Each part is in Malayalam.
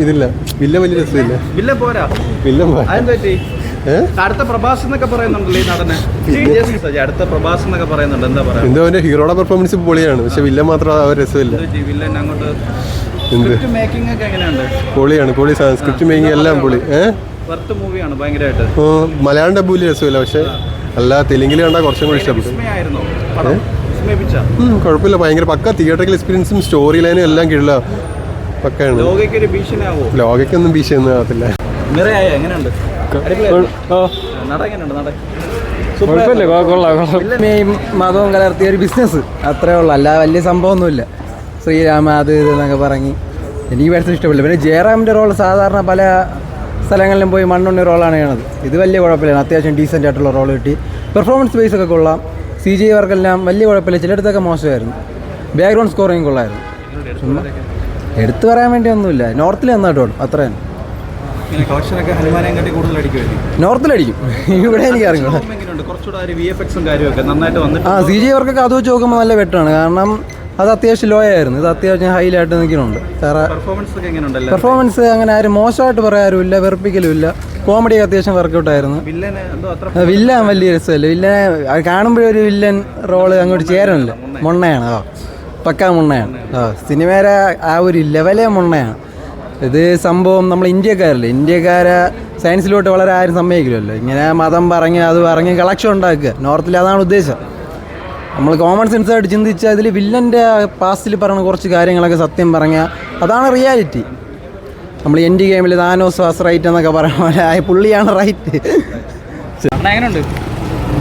ഇതില്ല. വില്ല വലിയ രസമില്ല. വില്ല പോരാ. വില്ല അടുത്ത പ്രഭാസ് എന്നൊക്കെ പറയുന്നുണ്ടല്ലോ ഈ നടനെ. അടുത്ത പ്രഭാസ് എന്നൊക്കെ പറയുന്നുണ്ട്. എന്താ പറയാ? എന്തോ അവന്റെ ഹീറോയുടെ പെർഫോമൻസ് പൊളിയാണ്. പക്ഷെ വില്ല മാത്രം ആ രസമില്ല. വില്ലൻ അങ്ങോട്ട് എന്ത്? മേക്കിംഗ് ഒക്കെ എങ്ങനെയുണ്ട്? പൊളിയാണ്. പൊളി സ്ക്രിപ്റ്റ് മേക്കിംഗ് എല്ലാം പൊളി. ഏ? മൂവിയാണ് ഭയങ്കരമായിട്ട് മലയാളം ഡബ് വലിയ രസമില്ല. പക്ഷെ അല്ല തെലുങ്കിൽ കണ്ടാൽ കുറച്ചും കൂടി ഇഷ്ടപ്പെട്ടു. കുഴപ്പമില്ല. ഭയങ്കര പക്ക. തിയേറ്ററിക്കൽ എക്സ്പീരിയൻസും സ്റ്റോറി ലൈനും എല്ലാം കിഴില്ല പക്കയാണ്. ലോകയ്ക്കൊന്നും ഭീഷയൊന്നും ആകത്തില്ല മതവും കലർത്തിയ ഒരു ബിസിനസ് അത്രേ ഉള്ളൂ. അല്ല വലിയ സംഭവമൊന്നുമില്ല. ശ്രീരാമ അത് ഇത് എന്നൊക്കെ പറഞ്ഞ്. എനിക്ക് പേഴ്സണൽ ഇഷ്ടപ്പെട്ടില്ല പിന്നെ ജയറാമിന്റെ റോൾ സാധാരണ പല സ്ഥലങ്ങളിലും പോയി മണ്ണുണ്ണി റോളാണ് ചെയ്യണത്. ഇത് വലിയ കുഴപ്പമില്ല. അത്യാവശ്യം ഡീസന്റ് ആയിട്ടുള്ള റോൾ കിട്ടി. പെർഫോമൻസ് ബേസ് ഒക്കെ കൊള്ളാം. സി ജി വർക്കെല്ലാം വലിയ കുഴപ്പമില്ല. ചിലയിടത്തൊക്കെ മോശമായിരുന്നു. ബാക്ക്ഗ്രൗണ്ട് സ്കോറിങ് കൊള്ളായിരുന്നു. എടുത്തു പറയാൻ വേണ്ടി ഒന്നുമില്ല. നോർത്തിൽ നന്നായിട്ട് ഓടും അത്ര. തന്നെ നോർത്തിലടിക്കും ഇവിടെ എനിക്ക് അറിയില്ല. ആ സി ജി വർക്കൊക്കെ അത് വെച്ച് നോക്കുമ്പോൾ നല്ല വെട്ടാണ്. കാരണം അത് അത്യാവശ്യം ലോ ആയിരുന്നു. ഇത് അത്യാവശ്യം ഹൈലായിട്ട് നിൽക്കുന്നുണ്ട്. പെർഫോമൻസ് അങ്ങനെ ആരും മോശമായിട്ട് പറയാറുമില്ല വെറുപ്പിക്കലും കോമഡി അത്യാവശ്യം വർക്കൗട്ട് ആയിരുന്നു. വില്ലൻ വലിയ രസമല്ല? വില്ലനെ കാണുമ്പോഴൊരു വില്ലൻ റോൾ അങ്ങോട്ട് ചേരണില്ല. മൊണ്ണയാണ് ആ. പക്കാ മുണ്ണയാണ്. സിനിമയുടെ ആ ഒരു ലെവലേ മുണ്ണയാണ്. ഇത് സംഭവം നമ്മൾ ഇന്ത്യക്കാരല്ലേ? ഇന്ത്യക്കാരെ സയൻസിലോട്ട് വളരെ ആരും സമ്മതിക്കില്ലല്ലോ. ഇങ്ങനെ മതം പറഞ്ഞ് അത് പറഞ്ഞ് കളക്ഷൻ ഉണ്ടാക്കുക. നോർത്തിൽ അതാണ് ഉദ്ദേശം. നമ്മൾ കോമൺ സെൻസ് ആയിട്ട് ചിന്തിച്ചാൽ ഇതിൽ വില്ലന്റെ പാസ്റ്റിൽ പറഞ്ഞ കുറച്ച് കാര്യങ്ങളൊക്കെ സത്യം പറഞ്ഞാൽ അതാണ് റിയാലിറ്റി നമ്മൾ എൻഡ് ഗെയിമിൽ താനോസ് വാസ് റൈറ്റ് എന്നൊക്കെ പറയുന്ന പോലെ പുള്ളിയാണ് റൈറ്റ് എങ്ങനെയുണ്ട്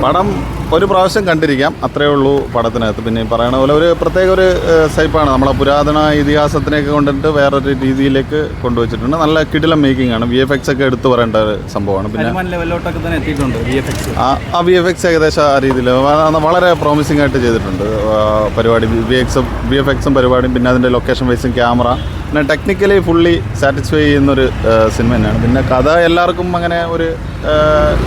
പടം ഒരു പ്രാവശ്യം കണ്ടിരിക്കാം അത്രയേ ഉള്ളൂ പടത്തിനകത്ത്. പിന്നെ പറയണ പോലെ ഒരു പ്രത്യേക ഒരു സൈപ്പാണ്. നമ്മളെ പുരാതന ഇതിഹാസത്തിനെയൊക്കെ കൊണ്ടിട്ട് വേറൊരു രീതിയിലേക്ക് കൊണ്ടുവച്ചിട്ടുണ്ട്. നല്ല കിടിലം മേക്കിംഗ് ആണ് വി എഫ് എക്സ് ഒക്കെ എടുത്തു പറയേണ്ട ഒരു സംഭവമാണ്. പിന്നെ ആ വി എഫ് എക്സ് ഏകദേശം ആ രീതിയിൽ വളരെ പ്രോമിസിംഗ് ആയിട്ട് ചെയ്തിട്ടുണ്ട്. പരിപാടി വി എക്സും വി എഫ് എക്സും പരിപാടിയും പിന്നെ അതിന്റെ ലൊക്കേഷൻ വൈസും ക്യാമറ പിന്നെ ടെക്നിക്കലി ഫുള്ളി സാറ്റിസ്ഫൈ ചെയ്യുന്നൊരു സിനിമ തന്നെയാണ്. പിന്നെ കഥ എല്ലാവർക്കും അങ്ങനെ ഒരു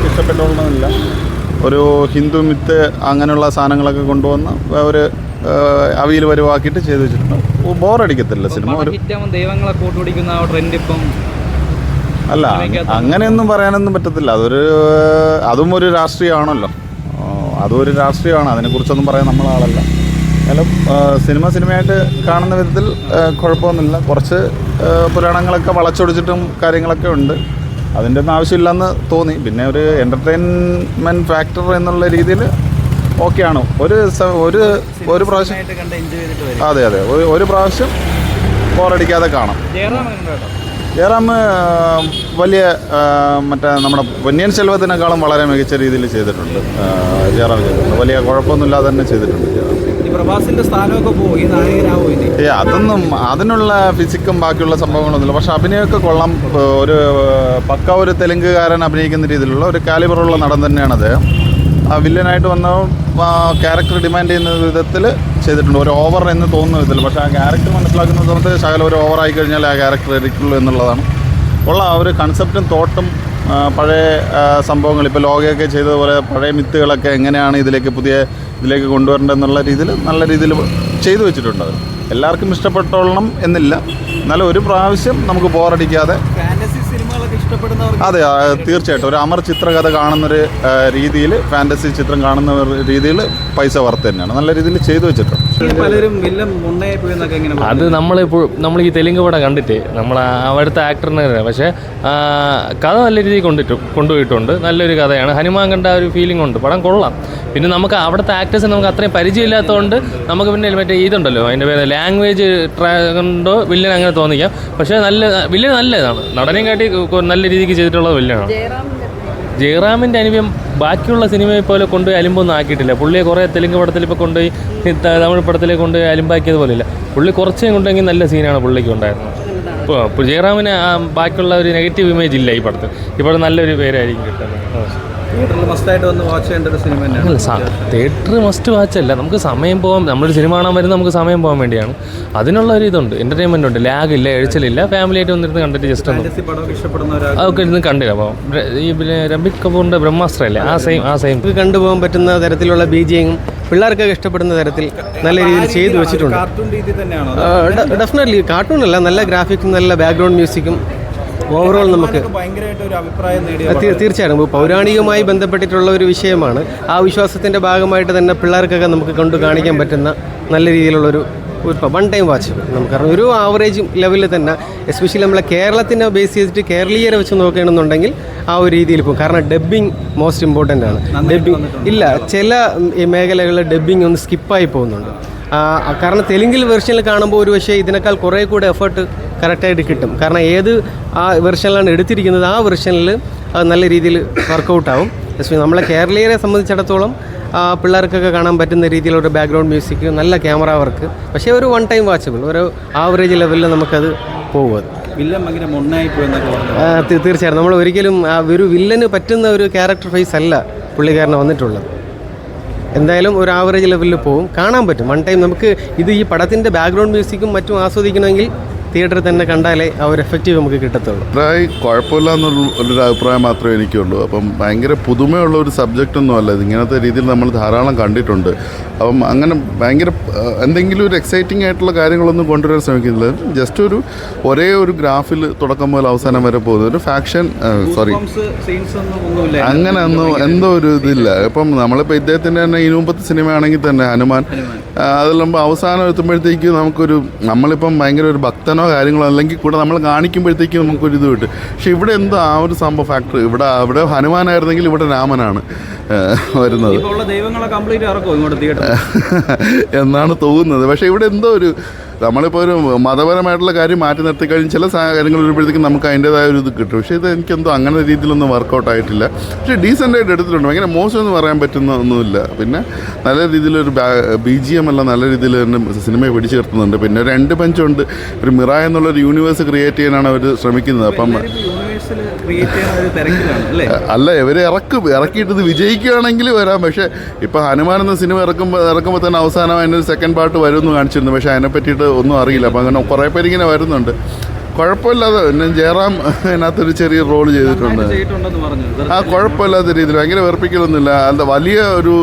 ഇഷ്ടപ്പെട്ടോളൊന്നുമില്ല ഇഷ്ടപ്പെട്ടോളണമെന്നില്ല ഒരു ഹിന്ദു മിത്ത് അങ്ങനെയുള്ള സാധനങ്ങളൊക്കെ കൊണ്ടുവന്ന് ഒരു അവിയിൽ വരുവാക്കിയിട്ട് ചെയ്തു വെച്ചിട്ടുണ്ട്. ബോറടിക്കത്തില്ല സിനിമ. ഒരു ദൈവങ്ങളെ കൂട്ടുപിടിക്കുന്ന ട്രെൻഡ് ഇപ്പം അല്ല അങ്ങനെയൊന്നും പറയാനൊന്നും പറ്റത്തില്ല. അതൊരു അതും ഒരു രാഷ്ട്രീയമാണല്ലോ. അതൊരു അതും ഒരു രാഷ്ട്രീയമാണ്. അതിനെക്കുറിച്ചൊന്നും പറയാൻ നമ്മളാളല്ല. എന്നാലും സിനിമ സിനിമയായിട്ട് കാണുന്ന വിധത്തിൽ കുഴപ്പമൊന്നുമില്ല. കുറച്ച് പുരാണങ്ങളൊക്കെ വളച്ചൊടിച്ചിട്ടും കാര്യങ്ങളൊക്കെ ഉണ്ട്. അതിന്റെ ഒന്നും ആവശ്യമില്ലെന്ന് തോന്നി. പിന്നെ ഒരു എന്റർടൈൻമെന്റ് ഫാക്ടർ എന്നുള്ള രീതിയിൽ ഓക്കെയാണ്. ഒരു ഒരു ഒരു പ്രാവശ്യം അതെ അതെ. ഒരു ഒരു പ്രാവശ്യം ബോറടിക്കാതെ കാണാം. ജയറാം വലിയ മറ്റേ നമ്മുടെ പൊന്നിയൻ സെൽവത്തിനേക്കാളും വളരെ മികച്ച രീതിയിൽ ചെയ്തിട്ടുണ്ട്. ജയറാം ചെയ്തിട്ടുണ്ട്. വലിയ കുഴപ്പമൊന്നുമില്ലാതെ തന്നെ ചെയ്തിട്ടുണ്ട് ഏ അതൊന്നും അതിനുള്ള ഫിസിക്കും ബാക്കിയുള്ള സംഭവങ്ങളൊന്നുമില്ല. പക്ഷെ അഭിനയമൊക്കെ കൊള്ളാം. ഒരു പക്ക ഒരു തെലുങ്കുകാരൻ അഭിനയിക്കുന്ന രീതിയിലുള്ള ഒരു കാലിബറുള്ള നടൻ തന്നെയാണ് അത് ആ വില്ലനായിട്ട് വന്ന ക്യാരക്ടർ ഡിമാൻഡ് ചെയ്യുന്ന വിധത്തിൽ ചെയ്തിട്ടുണ്ട്. ഒരു ഓവർ എന്ന് തോന്നുന്ന വിധത്തിൽ പക്ഷെ ആ ക്യാരക്ടർ മനസ്സിലാക്കുന്ന സമയത്ത് ശകലം ഒരു ഓവർ ആയി കഴിഞ്ഞാൽ ആ ക്യാരക്ടർ എടുക്കുള്ളൂ എന്നുള്ളതാണ്. ഉള്ള ആ ഒരു കൺസെപ്റ്റും തോട്ടും പഴയ സംഭവങ്ങൾ. ഇപ്പോൾ ലോകയൊക്കെ ചെയ്തതുപോലെ പഴയ മിത്തുകളൊക്കെ എങ്ങനെയാണ് ഇതിലേക്ക് പുതിയ ഇതിലേക്ക് കൊണ്ടുവരേണ്ടതെന്നുള്ള രീതിയിൽ നല്ല രീതിയിൽ ചെയ്തു വെച്ചിട്ടുണ്ട് എല്ലാവർക്കും ഇഷ്ടപ്പെട്ടോളണം എന്നില്ല. എന്നാലും ഒരു പ്രാവശ്യം നമുക്ക് ബോറടിക്കാതെ അതെ തീർച്ചയായിട്ടും. ഒരു അമർ ചിത്രകഥ കാണുന്നൊരു രീതിയിൽ ഫാന്റസി ചിത്രം കാണുന്ന ഒരു രീതിയിൽ പൈസ വർത്ത് തന്നെയാണ്. നല്ല രീതിയിൽ ചെയ്തു വെച്ചിട്ടുണ്ട്. അത് നമ്മളിപ്പോൾ നമ്മൾ ഈ തെലുങ്ക് പടം കണ്ടിട്ട് നമ്മൾ അവിടുത്തെ ആക്ടറിനെ തന്നെ പക്ഷേ കഥ നല്ല രീതിയിൽ കൊണ്ടിട്ട് കൊണ്ടുപോയിട്ടുണ്ട്. നല്ലൊരു കഥയാണ്. ഹനുമാൻ കണ്ട ഒരു ഫീലിംഗ് ഉണ്ട്. പടം കൊള്ളാം. പിന്നെ നമുക്ക് അവിടുത്തെ ആക്ടേഴ്സ് നമുക്ക് അത്രയും പരിചയമില്ലാത്തതുകൊണ്ട് നമുക്ക് പിന്നെ മറ്റേ ഇതുണ്ടല്ലോ. അതിന്റെ പേര് ലാംഗ്വേജ് കൊണ്ടോ? വില്ലൻ അങ്ങനെ തോന്നിക്കാം. പക്ഷേ നല്ല വില്ലൻ നല്ലതാണ്. നടനെയും കാട്ടി നല്ല രീതിക്ക് ചെയ്തിട്ടുള്ളത് വലിയ ജയറാമിന്റെ അനുഭവം ബാക്കിയുള്ള സിനിമയെ പോലെ കൊണ്ടുപോയി അലിമ്പൊന്നും ആക്കിയിട്ടില്ല. പുള്ളിയെ കുറേ തെലുങ്ക് പടത്തിൽ ഇപ്പോൾ കൊണ്ടുപോയി തമിഴ് പടത്തിലേക്ക് കൊണ്ടുപോയി അലിമ്പാക്കിയത് പോലെയില്ല. പുള്ളി കുറച്ചേ കൊണ്ടെങ്കിൽ നല്ല സീനാണ് പുള്ളിക്ക് ഉണ്ടായിരുന്നത്. ഇപ്പോൾ ഇപ്പോൾ ജയറാമിന് ബാക്കിയുള്ള ഒരു നെഗറ്റീവ് ഇമേജ് ഇല്ല ഈ പടത്തിൽ. പടം നല്ലൊരു പേരായിരിക്കും കിട്ടുന്നത്. തിയേറ്ററിൽ മസ്റ്റായിട്ട് വന്ന് വാച്ച് ചെയ്യേണ്ട ഒരു സിനിമ അല്ല തന്നെയാണ് തിയേറ്റർ മസ്റ്റ് വാച്ച് അല്ല. നമുക്ക് സമയം പോകാൻ നമ്മൾ സിനിമ കാണാൻ വരുന്നത് നമുക്ക് സമയം പോകാൻ വേണ്ടിയാണ്. അതിനുള്ള ഒരു ഇതുണ്ട്. എന്റർടൈൻമെന്റ് ഉണ്ട്. ലാഗ് ഇല്ല എഴുച്ചിലില്ല. ഫാമിലി ആയിട്ട് വന്നിരുന്ന് കണ്ടിട്ട് ജസ്റ്റ് അതൊക്കെ ഇരുന്ന് കണ്ടില്ല അപ്പോൾ ഈ പിന്നെ രംബിത് കപൂറിന്റെ ബ്രഹ്മാസ്ത്ര അല്ലേ? ആ സെയിം ആ സെയിം കണ്ടുപോകാൻ പറ്റുന്ന തരത്തിലുള്ള ബീജിയും പിള്ളേർക്കൊക്കെ ഇഷ്ടപ്പെടുന്ന തരത്തിൽ നല്ല രീതിയിൽ ചെയ്തു വെച്ചിട്ടുണ്ട്. കാർട്ടൂൺ രീതി തന്നെയാണോ? ഡെഫിനറ്റ്ലി കാർട്ടൂൺ അല്ല. നല്ല ഗ്രാഫിക്സും നല്ല ബാക്ക്ഗ്രൗണ്ട് മ്യൂസിക്കും ഓവറോൾ നമുക്ക് തീർച്ചയായിട്ടും. പൗരാണികമായി ബന്ധപ്പെട്ടിട്ടുള്ള ഒരു വിഷയമാണ്. ആ വിശ്വാസത്തിന്റെ ഭാഗമായിട്ട് തന്നെ പിള്ളേർക്കൊക്കെ നമുക്ക് കണ്ടു കാണിക്കാൻ പറ്റുന്ന നല്ല രീതിയിലുള്ളൊരു ഒരു വൺ ടൈം വാച്ച് നമുക്ക് കാരണം ഒരു ആവറേജ് ലെവലിൽ തന്നെ എസ്പെഷ്യലി നമ്മളെ കേരളത്തിനെ ബേസ് ചെയ്തിട്ട് കേരളീയരെ വെച്ച് നോക്കുകയാണെന്നുണ്ടെങ്കിൽ ആ ഒരു രീതിയിൽ പോകും. കാരണം ഡബ്ബിങ് മോസ്റ്റ് ഇമ്പോർട്ടന്റ് ആണ്. ഡബ്ബിങ് ഇല്ല ചില മേഖലകളിൽ ഡബ്ബിങ് ഒന്ന് സ്കിപ്പായി പോകുന്നുണ്ട്. കാരണം തെലുങ്കിൽ വെർഷനിൽ കാണുമ്പോൾ ഒരു പക്ഷേ ഇതിനേക്കാൾ കുറേ കൂടെ എഫേർട്ട് കറക്റ്റായിട്ട് കിട്ടും. കാരണം ഏത് ആ വെർഷനിലാണ് എടുത്തിരിക്കുന്നത് ആ വെർഷനിൽ അത് നല്ല രീതിയിൽ വർക്കൗട്ടാവും എസ്പെഷ്യലി നമ്മളെ കേരളീയരെ സംബന്ധിച്ചിടത്തോളം പിള്ളേർക്കൊക്കെ കാണാൻ പറ്റുന്ന രീതിയിലൊരു ബാക്ക്ഗ്രൗണ്ട് മ്യൂസിക് നല്ല ക്യാമറ വർക്ക് പക്ഷേ ഒരു വൺ ടൈം വാച്ചബിൾ ഒരു ആവറേജ് ലെവലിൽ നമുക്കത് പോകും അത് വില്ലൻ ഭയങ്കര മൊണ്ണായി പോയെന്നൊക്കെ പറഞ്ഞു ആ, തീ- തീർച്ചയായും നമ്മൾ ഒരിക്കലും ആ ഒരു വില്ലന് പറ്റുന്ന ഒരു ക്യാരക്ടർ ഫേസ് അല്ല പുള്ളിക്കാരനെ വന്നിട്ടുള്ളത്. എന്തായാലും ഒരു ആവറേജ് ലെവലിൽ പോകും കാണാൻ പറ്റും. വൺ ടൈം നമുക്ക് ഇത് ഈ പടത്തിന്റെ ബാക്ക്ഗ്രൗണ്ട് മ്യൂസിക്കും മറ്റും ആസ്വദിക്കണമെങ്കിൽ തിയേറ്ററിൽ തന്നെ കണ്ടാലേ ആ ഒരു എഫക്റ്റീവ് നമുക്ക് കിട്ടത്തുള്ളൂ. അഭിപ്രായം കുഴപ്പമില്ല എന്നുള്ള ഒരു അഭിപ്രായം മാത്രമേ എനിക്കുള്ളൂ. അപ്പം ഭയങ്കര പുതുമയുള്ള ഒരു സബ്ജക്റ്റ് ഒന്നും അല്ല. ഇത് ഇങ്ങനത്തെ രീതിയിൽ നമ്മൾ ധാരാളം കണ്ടിട്ടുണ്ട്. അപ്പം അങ്ങനെ ഭയങ്കര എന്തെങ്കിലും ഒരു എക്സൈറ്റിംഗ് ആയിട്ടുള്ള കാര്യങ്ങളൊന്നും കൊണ്ടുവരാൻ ശ്രമിക്കുന്നില്ല. ജസ്റ്റ് ഒരു ഒരേ ഒരു ഗ്രാഫിൽ തുടക്കം മുതൽ അവസാനം വരെ പോകുന്ന ഒരു ഫാക്ഷൻ സോറി സീൻസ് ഒന്നും ഒന്നുമില്ല. അങ്ങനെ ഒന്നും എന്തോ ഒരു ഇതില്ല. ഇപ്പം നമ്മളിപ്പോൾ ഇദ്ദേഹത്തിന്റെ തന്നെ ഇനുമ്പത്തെ സിനിമയാണെങ്കിൽ തന്നെ ഹനുമാൻ അതിലുമ്പോൾ അതെല്ലാം അവസാനം എത്തുമ്പോഴത്തേക്ക് നമുക്കൊരു നമ്മളിപ്പം ഭയങ്കര ഒരു ഭക്തനോ കാര്യങ്ങളോ അല്ലെങ്കിൽ കൂടെ നമ്മൾ കാണിക്കുമ്പോഴത്തേക്ക് നമുക്കൊരു ഇത് കിട്ടും. പക്ഷെ ഇവിടെ എന്താ ആ ഒരു സംഭവം ഫാക്ടർ ഇവിടെ അവിടെ ഹനുമാനായിരുന്നെങ്കിൽ ഇവിടെ രാമനാണ് വരുന്നത്. എന്നാണ് തോന്നുന്നത്. പക്ഷേ ഇവിടെ എന്തോ ഒരു നമ്മളിപ്പോൾ ഒരു മതപരമായിട്ടുള്ള കാര്യം മാറ്റി നിർത്തി കഴിഞ്ഞ് ചില സാഹചര്യങ്ങൾ വരുമ്പോഴത്തേക്കും നമുക്ക് അതിന്റെതായ ഒരു ഇത് കിട്ടും. പക്ഷേ ഇത് എനിക്കെന്തോ അങ്ങനെ രീതിയിലൊന്നും വർക്കൗട്ട് ആയിട്ടില്ല. പക്ഷേ ഡീസന്റ് ആയിട്ട് എടുത്തിട്ടുണ്ട്. ഭയങ്കര മോശം എന്ന് പറയാൻ പറ്റുന്ന ഒന്നുമില്ല. പിന്നെ നല്ല രീതിയിലൊരു ബി ജി എം എല്ലാം നല്ല രീതിയിൽ തന്നെ സിനിമയെ പിടിച്ചു നിർത്തുന്നുണ്ട്. പിന്നെ രണ്ട് പഞ്ചുണ്ട്. ഒരു മിറ എന്നുള്ളൊരു യൂണിവേഴ്സ് ക്രിയേറ്റ് ചെയ്യാനാണ് അവർ ശ്രമിക്കുന്നത്. അപ്പം അല്ലേ? ഇവർ ഇറക്കും ഇറക്കിയിട്ട് ഇത് വിജയിക്കുകയാണെങ്കിൽ വരാം. പക്ഷേ ഇപ്പോൾ ഹനുമാൻ എന്ന സിനിമ ഇറക്കുമ്പോൾ ഇറക്കുമ്പോൾ തന്നെ അവസാനം അതിന്റെ സെക്കൻഡ് പാർട്ട് വരുമെന്ന് കാണിച്ചിരുന്നു. പക്ഷേ അതിനെ പറ്റിയിട്ട് ഒന്നും അറിയില്ല. അപ്പം അങ്ങനെ കുറേ പേര് ഇങ്ങനെ വരുന്നുണ്ട്. കുഴപ്പമില്ലാതെ പിന്നെ ജയറാം അതിനകത്തൊരു ചെറിയ റോൾ ചെയ്തിട്ടുണ്ട്. ആ കുഴപ്പമില്ലാത്ത രീതിയിൽ ഭയങ്കര വെറുപ്പിക്കലൊന്നുമില്ല. അത് വലിയ ഒരു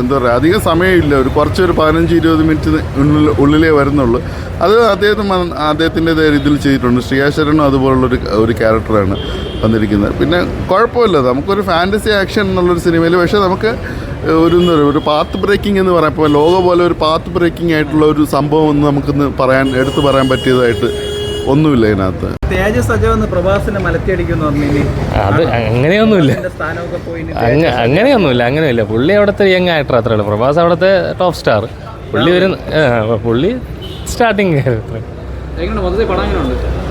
എന്താ പറയുക അധികം സമയമില്ല. ഒരു കുറച്ചൊരു പതിനഞ്ച് ഇരുപത് മിനിറ്റ് ഉള്ളിലേ വരുന്നുള്ളൂ. അത് അദ്ദേഹത്തിന് അദ്ദേഹത്തിന്റെതായ രീതിയിൽ ചെയ്തിട്ടുണ്ട്. ശ്രീയാശരനും അതുപോലുള്ളൊരു ഒരു ക്യാരക്ടറാണ് വന്നിരിക്കുന്നത്. പിന്നെ കുഴപ്പമില്ല. നമുക്കൊരു ഫാന്റസി ആക്ഷൻ എന്നുള്ളൊരു സിനിമയിൽ പക്ഷേ നമുക്ക് ഒരു എന്താ പറയുക ഒരു പാത്ത് ബ്രേക്കിംഗ് എന്ന് പറയാം. ഇപ്പോൾ ലോക പോലെ ഒരു പാത്ത് ബ്രേക്കിംഗ് ആയിട്ടുള്ള ഒരു സംഭവം എന്ന് നമുക്കിന്ന് പറയാൻ എടുത്തു പറയാൻ പറ്റിയതായിട്ട് ഒന്നുമില്ല ഇതിനകത്ത്. തേജസ് പ്രഭാസിനെ മലത്തിയടിക്കുന്നു അത് അങ്ങനെയൊന്നുമില്ല. അങ്ങനെയൊന്നുമില്ല അങ്ങനെയല്ല പുള്ളി അവിടുത്തെ യങ് ആക്ടർ അത്രേ ഉള്ളൂ. പ്രഭാസ് അവിടുത്തെ ടോപ്പ് സ്റ്റാർ പുള്ളി വരുന്ന ആ, പുള്ളി സ്റ്റാർട്ടിങ്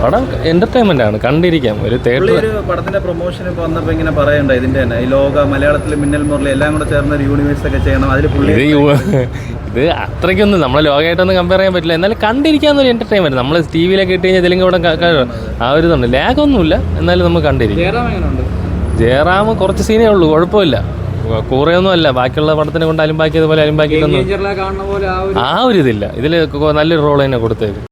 പടം എന്റർടൈൻമെന്റ് ആണ് കണ്ടിരിക്കാം ഒരു തേട്ടർ ഒരു പടത്തിന്റെ പ്രൊമോഷൻ വന്നപ്പോ ഇങ്ങനെ പറയണ്ട ഇതിന്റെ തന്നെ ഈ ലോക മലയാളത്തിൽ മിന്നൽ മുരളി എല്ലാം കൂടെ ചേർന്ന ഒരു യൂണിവേഴ്സ് ഒക്കെ ചെയ്യണം അതിൽ പുള്ളി ഇത് യു- ഇത് അത്രയ്ക്കൊന്നും നമ്മളെ ലോകമായിട്ടൊന്നും കമ്പയർ ചെയ്യാൻ പറ്റില്ല. എന്നാലും കണ്ടിരിക്കാന്നൊരു എന്റർടൈൻമെന്റ് നമ്മൾ ടി വിയിലൊക്കെ ഇട്ട് കഴിഞ്ഞാൽ തെലുങ്ക് ഇവിടെ ആ ഒരു ഇതുണ്ട്. ലാഗൊന്നുമില്ല. എന്നാലും നമുക്ക് കണ്ടിരിക്കും. ജയറാം എങ്ങനെയുണ്ട് ജയറാം കുറച്ച് സീനേ ഉള്ളൂ. കുഴപ്പമില്ല. കൂറയൊന്നും അല്ല ബാക്കിയുള്ള പടത്തിനെ കൊണ്ട് അലിമ്പാക്കിയതുപോലെ അലിമ്പാക്കിയിട്ടൊന്നും കാണുന്ന പോലെ ആ ആ ഒരു ഇതില്ല. ഇതിൽ നല്ലൊരു റോൾ തന്നെ കൊടുത്തേക്കും